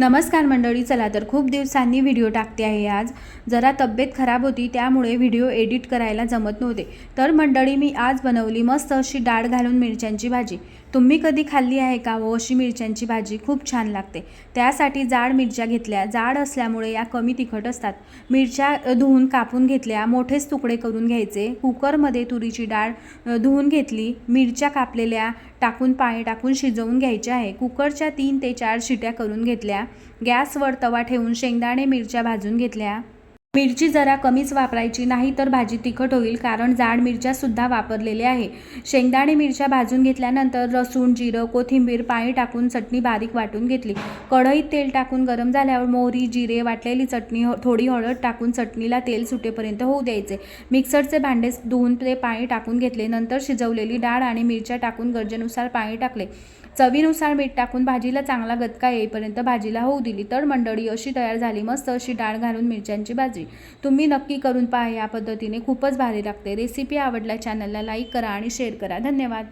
नमस्कार मंडळी चला तर खूप दिवसांनी व्हिडिओ टाकते आहे आज. जरा तब्येत खराब होती त्यामुळे व्हिडिओ एडिट करायला जमत नव्हते. तर मंडळी मी आज बनवली मस्त अशी डाळ घालून मिरच्यांची भाजी. तुम्ही कधी खाल्ली आहे का? व अशी मिरच्यांची भाजी खूप छान लागते. त्यासाठी जाड मिरच्या घेतल्या. जाड असल्यामुळे या कमी तिखट असतात. मिरच्या धुवून कापून घेतल्या. मोठेच तुकडे करून घ्यायचे. कुकरमध्ये तुरीची डाळ धुवून घेतली. मिरच्या कापलेल्या टाकून पाणी टाकून शिजवून घ्यायचे आहे. कुकरच्या तीन ते चार शिट्या करून घेतल्या. गॅसवर तवा ठेवून शेंगदाणे मिरच्या भाजून घेतल्या. मिरची जरा कमीच वापरायची नाही तर भाजी तिखट होईल कारण जाड मिरच्यासुद्धा वापरलेले वापरलेल्या आहे शेंगदाणे मिरच्या भाजून घेतल्यानंतर लसूण जिरं कोथिंबीर पाणी टाकून चटणी बारीक वाटून घेतली. कढईत तेल टाकून गरम झाल्यावर मोहरी जिरे वाटलेली चटणी ह- थोडी हळद टाकून चटणीला तेल सुटेपर्यंत होऊ द्यायचे. मिक्सरचे भांडे धुवून ते पाणी टाकून घेतले. नंतर शिजवलेली डाळ आणि मिरच्या टाकून गरजेनुसार पाणी टाकले. चवीनुसार मीठ टाकून भाजीला चांगला गतका येईपर्यंत भाजीला होऊ दिली. तर मंडळी अशी तयार झाली मस्त अशी डाळ घालून मिरच्यांची भाजी. तुम्ही नक्की करून पहा या पद्धतीने. खूपच भारी लागते. रेसिपी आवडल्या चॅनलला लाईक करा आणि शेअर करा. धन्यवाद.